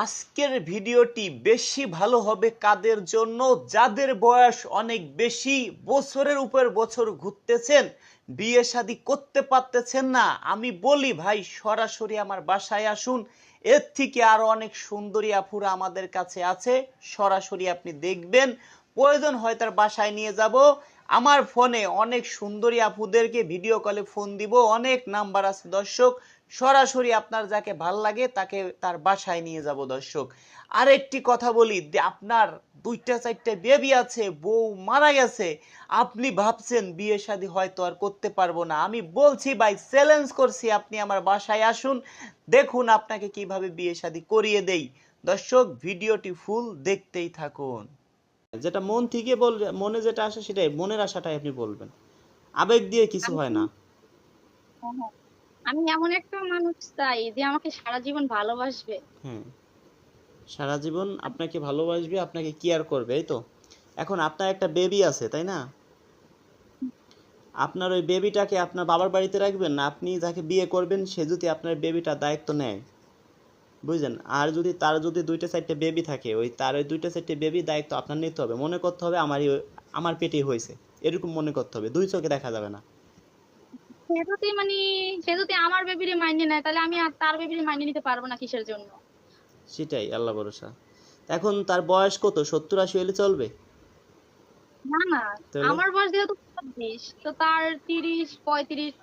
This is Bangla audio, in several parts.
আজকের ভিডিওটি বেশি ভালো হবে কাদের জন্য? যাদের বয়স অনেক বেশি, বছরের উপর বছর ঘুরতেছেন, বিয়ে শাদী করতে পারতেছেন না, আমি বলি ভাই, সরাসরি আমার বাসায় আসুন। এর থেকে আরও অনেক সুন্দরী আপুরা আমাদের কাছে আছে, সরাসরি আপনি দেখবেন। প্রয়োজন হয় তার বাসায় নিয়ে যাব। আমার ফোনে অনেক সুন্দরী আপুদেরকে ভিডিও কলে ফোন দিব, অনেক নাম্বার আছে দর্শক। সরাসরি আপনার যাকে ভালো লাগে তাকে তার বাসায় নিয়ে যাব দর্শক। আর একটি কথা বলি আপনার দুইটা চারটা বেবি আছে, বউ মারা গেছে। আপনি ভাবছেন বিয়ে শাদী হয়তো আর করতে পারব না। আমি বলছি ভাই চ্যালেঞ্জ করছি আপনি আমার বাসায় আসুন, দেখুন আপনাকে কীভাবে বিয়ে শাদী করিয়ে দেই। দর্শক ভিডিওটি ফুল দেখতেই থাকুন। যেটা মন থেকে বল মনে যেটা আসে সেটাই মনের আশাটাই আপনি বলবেন। আবেগ দিয়ে কিছু হয় না। হ্যাঁ, আমি এমন একটা মানুষ চাই যে আমাকে সারা জীবন ভালোবাসবে। হ্যাঁ সারা জীবন আপনাকে ভালোবাসবে আপনাকে কেয়ার করবে এই তো? এখন আপনার একটা বেবি আছে তাই না? আপনার ওই বেবিটাকে আপনার বাবার বাড়িতে রাখবেন না আপনি যাকে বিয়ে করবেন সে যদি আপনার বেবিটার দায়িত্ব নেয়। বুঝলেন? আর যদি তার যদি দুইটা চারটে বেবি থাকে ওই তার ওই দুইটা চারটে বেবি দায়িত্ব আপনার নিতে হবে। মনে করতে হবে আমারই আমার পেটেই হয়েছে। এরকম মনে করতে হবে। দুই চোখে দেখা যাবে না। মানে সে যদি আমার বেবিরে মাইনে নেয় তাহলে আমি আর তার বেবিরে মাইনে নিতে পারব না কিসের জন্য? সেটাই আল্লাহ ভরসা। এখন তার বয়স কত? সত্তর আশি হলে চলবে? না না। আমার বয়স যেহেতু চব্বিশ তো তার তিরিশ পঁয়ত্রিশ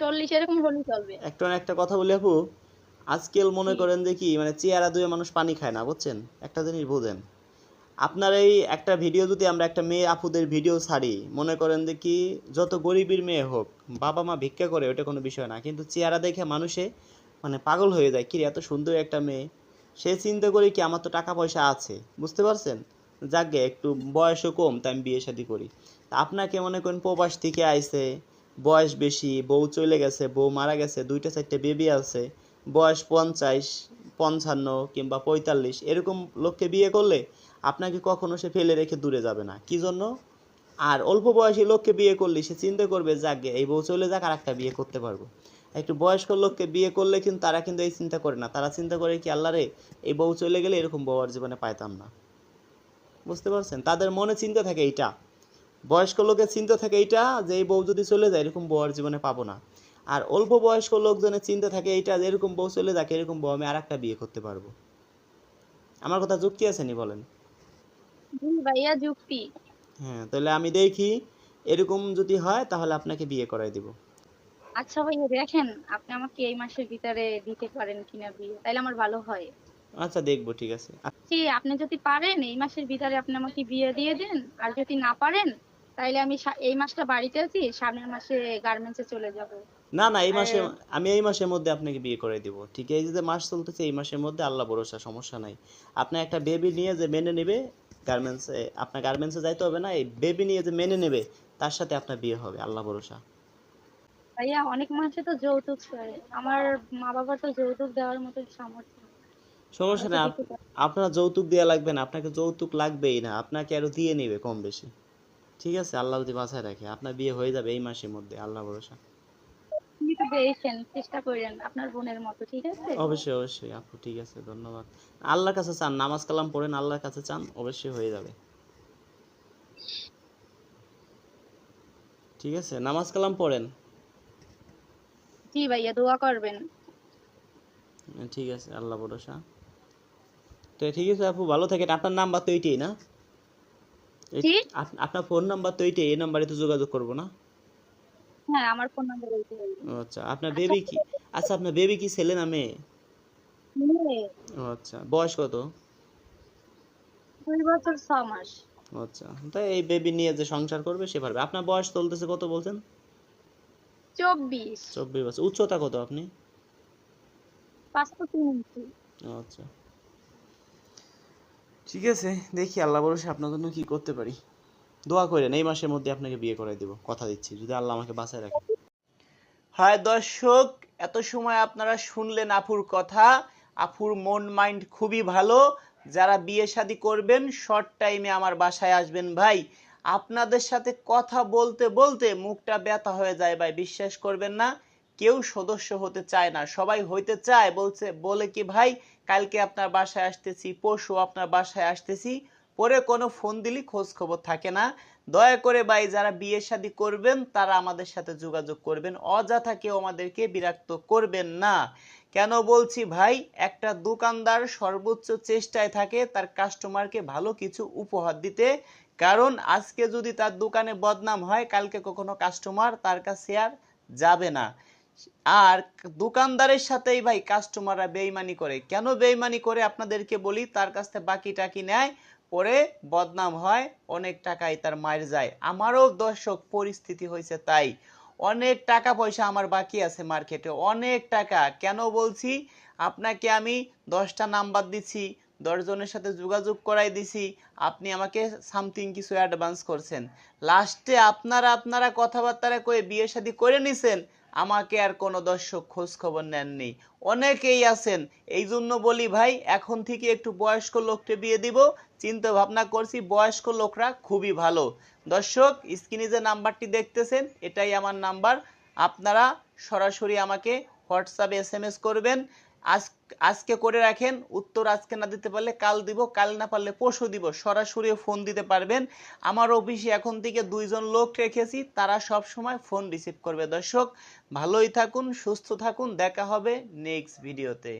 চল্লিশ এরকম হলেই চলবে। একটা একটা কথা বলি আপু। আজকাল মনে করেন দেখি মানে চেহারা দুয়ে মানুষ পানি খায় না বুঝছেন? একটা জিনিস বোঝেন। আপনার এই একটা ভিডিও যদি আমরা একটা মেয়ে আপুদের ভিডিও ছাড়ি মনে করেন যে কি যত গরিবের মেয়ে হোক বাবা মা ভিক্ষা করে ওটা কোনো বিষয় না। কিন্তু চেহারা দেখে মানুষে মানে পাগল হয়ে যায় কিরে এত সুন্দর একটা মেয়ে। সে চিন্তা করি কি আমার তো টাকা পয়সা আছে বুঝতে পারছেন? যাকে একটু বয়সও কম তাই আমি বিয়ে শাদী করি। তা আপনাকে মনে করেন প্রবাস থেকে আইছে বয়স বেশি বউ চলে গেছে বউ মারা গেছে দুইটা চারটে বেবি আছে। বয়স পঞ্চাশ, পঞ্চান্ন কিংবা পঁয়তাল্লিশ, এরকম লোককে বিয়ে করলে আপনাকে কখনো সে ফেলে রেখে দূরে যাবে না। কি জন্য? আর অল্প বয়সী লোককে বিয়ে করলে সে চিন্তা করবে, যাকে এই বউ চলে যাক আর একটা বিয়ে করতে পারব। একটু বয়স্ক লোককে বিয়ে করলে কিন্তু তারা কিন্তু এই চিন্তা করে না। তারা চিন্তা করে কি, আল্লাহ রে, এই বউ চলে গেলে এরকম বউ আর জীবনে পাইতাম না। বুঝতে পারছেন? তাদের মনে চিন্তা থাকে এইটা। বয়স্ক লোকের চিন্তা থাকে এইটা যে, এই বউ যদি চলে যায়, এরকম বউ আর জীবনে পাবো না। আর অল্প বয়স্ক লোকজনের চিন্তা থাকে এইটা এরকম বউ চলে যাক এরকম বউ আমি আর একটা বিয়ে করতে পারব। আমার কথা যুক্তি আছে নি বলেন? ভাইয়া যুক্তি। হ্যাঁ তাহলে আমি দেখি এরকম যদি হয় তাহলে আপনাকে বিয়ে করাই দিব। আচ্ছা ভাইয়া দেখেন আপনি আমাকে এই মাসের ভিতরে দিতে পারেন কিনা বিয়ে তাহলে আমার ভালো হয়। আচ্ছা দেখব ঠিক আছে। জি আপনি যদি পারেন এই মাসের ভিতরে আপনি আমাকে বিয়ে দিয়ে দেন আর যদি না পারেন তাহলে আমি এই মাসটা বাড়িতে আছি সামনের মাসে গার্মেন্টসে চলে যাব। না না এই মাসে আমি এই মাসের মধ্যে আপনাকে বিয়ে করে দিব। ঠিক এই যে মাস চলতেছে এই মাসের মধ্যে আল্লাহ ভরসা সমস্যা নাই। আপনি একটা বেবি নিয়ে যে মেনে নেবে গার্মেন্টসে আপনার গার্মেন্টসে যাইতে হবে না এই বেবি নিয়ে যে মেনে নেবে তার সাথে আপনার বিয়ে হবে আল্লাহ ভরসা। ভাইয়া অনেক মানুষে তো যৌতুক চায় আমার মা বাবার তো যৌতুক দেওয়ার মতো সামর্থ্য। সমস্যা নেই আপ- আপনার যৌতুক দেওয়া লাগবে না আপনাকে যৌতুক লাগবেই না আপনাকে আরও দিয়ে নেবে কম বেশি। ঠিক আছে আল্লাহ যদি বাঁচায় রাখে আপনার বিয়ে হয়ে যাবে এই মাসের মধ্যে আল্লাহ ভরসা। তো চেষ্টা করেন আপনার বোনের মতো ঠিক আছে? অবশ্যই অবশ্যই। আপু ঠিক আছে ধন্যবাদ। আল্লাহর কাছে চান নামাজ কালাম পড়েন আল্লাহর কাছে চান অবশ্যই হয়ে যাবে। ঠিক আছে নামাজ কালাম পড়েন। জি ভাইয়া দোয়া করবেন। ঠিক আছে আল্লাহ ভরসা। তো ঠিক আছে আপু ভালো থাকেন। আপনার নাম্বার তো এইটাই না? আপনার ফোন নাম্বার তো এইটাই এই নাম্বারে তো যোগাযোগ করব না? হ্যাঁ আমার ফোন নাম্বার আচ্ছা আপনার বেবি কি? আচ্ছা আপনার বেবি কি ছেলে না মেয়ে? ও আচ্ছা বয়স কত? দুই বছর ছ মাস। আচ্ছা তাই এই বেবি নিয়ে যে সংসার করবে সে পারবে। আপনার বয়স চলতেছে কত বলছেন? চব্বিশ। চব্বিশ বছর। উচ্চতা কত আপনি? পাঁচশো তিন ইঞ্চি। আচ্ছা। ঠিক আছে দেখি আল্লাহ ভরসা আপনার জন্য কি করতে পারি। দোয়া করেন, এই মাসের মধ্যে আপনাকে বিয়ে করাই দেব, কথা দিচ্ছি, যদি আল্লাহ আমাকে বাঁচায় রাখে। হায় দর্শক, এত সময় আপনারা শুনলেন আফুর কথা আফুর মন মাইন্ড খুবই ভালো, যারা বিয়ে শাদী করবেন শর্ট টাইমে আমার বাসায় আসবেন ভাই, আপনাদের সাথে কথা বলতে বলতে মুখটা ব্যথা হয়ে যায় ভাই, বিশ্বাস করবেন না, কেউ সদস্য হতে চায় না, সবাই হইতে চায়, বলছে, বলে কি ভাই, কালকে আপনার বাসায় আসতেছি, পরশু আপনার বাসায় আসতেছি পরে কোনো ফোন দিলি, খোঁজ খবর থাকে না। দয়া করে ভাই, যারা বিয়ে শাদী করবেন, তারা আমাদের সাথে যোগাযোগ করবেন। অযথা কেউ আমাদেরকে বিরক্ত করবেন না। কেন বলছি ভাই, একটা দোকানদার সর্বোচ্চ চেষ্টায় থাকে তার কাস্টমারকে ভালো কিছু উপহার দিতে। কারণ আজকে যদি তার দোকানে বদনাম হয়, কালকে কখনো কাস্টমার তার কাছে আর যাবে না। আর দোকানদারের সাথেই ভাই কাস্টমাররা বেইমানি করে। কেন বেইমানি করে? আপনাদেরকে বলি, তার কাছ থেকে বাকি টাকি নেয়, পরে বদনাম হয়, অনেক টাকায় তার মায়ের যায়। আমারও দর্শক, পরিস্থিতি হয়েছে তাই। অনেক টাকা পয়সা আমার বাকি আছে মার্কেটে, অনেক টাকা। কেন বলছি? আপনাকে আমি দশটা নাম্বার দিছি, দশজনের সাথে যোগাযোগ করাই দিছি, আপনি আমাকে সামথিং কিছু অ্যাডভান্স করছেন। লাস্টে আপনারা আপনারা কথাবার্তা কয়ে বিয়ে শাদী করে নিছেন আমাকে আর কোনো দর্শক খোঁজ খবর নেননি। অনেকেই আছেন। এই জন্য বলি ভাই, এখন থেকে একটু বয়স্ক লোককে বিয়ে দিব। চিন্তা ভাবনা করছি বয়স্ক লোকরা খুবই ভালো। দর্শক, স্ক্রিনে যে নাম্বারটি দেখতেছেন, এটাই আমার নাম্বার। আপনারা সরাসরি আমাকে হোয়াটসঅ্যাপে এস করবেন। আজ আজকে করে রাখেন, উত্তর আজকে না দিতে পারলে কাল দিব, কাল না পারলে পরশু দিব। সরাসরি ফোন দিতে পারবেন। আমার অফিসে এখন থেকে দুইজন লোক রেখেছি, তারা সব সময় ফোন রিসিভ করবে। দর্শক, ভালোই থাকুন, সুস্থ থাকুন, দেখা হবে নেক্সট ভিডিওতে